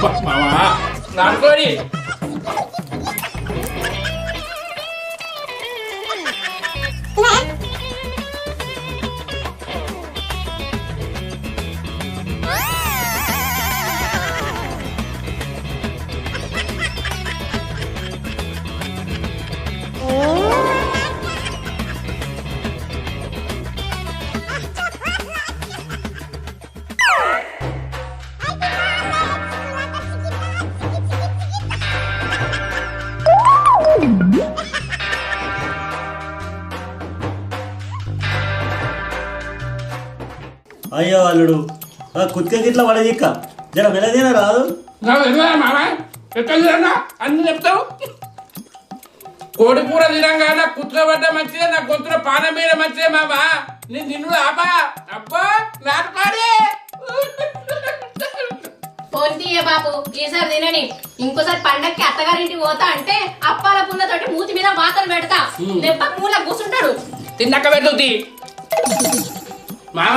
막 나와. 난거리. 그래? 네. అయ్యో అల్లుడు ఆ కుత్క గిట్ల పడదిక్క జర మెలదీనా రాదు? అన్ని చెప్తావు? కోడి కూర తినంగా నా కుత్తులో పడ్డ మంచిదే నా గొంతులో పానం మీద మంచిదే మామా. నేను నిన్ను ఆపా అబ్బా నాటుకోడి. ఫోన్ తీయ బాబు ఈసారి తినని. ఇంకోసారి పండక్కి అత్తగారింటికి పోతా అంటే అప్పాల పుల్లతోటి మూతి మీద వాతలు పెడతా. దెబ్బ మూల కూర్చుంటాడు. తిన్నాక పెడుతుంది. మామ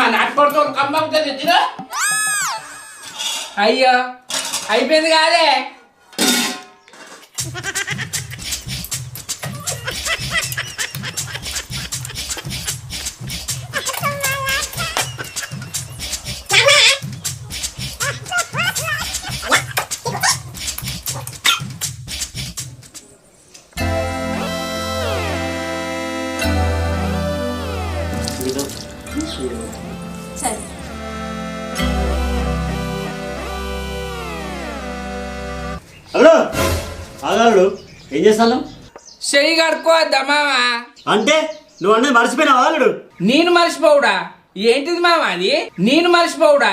కమ్మ ఉంటుంది తిను అయ్యో అయిపోయింది కాదే సరే. అల్లుడు ఆగాడు ఏం చేస్తాను చెయ్యి కడుక్కోవద్దా మామ అంటే నువ్వు అన్నది మర్చిపోయినావా అల్లుడు నేను మర్చిపోవుడా? ఏంటిది మామ అది? నేను మర్చిపోవుడా?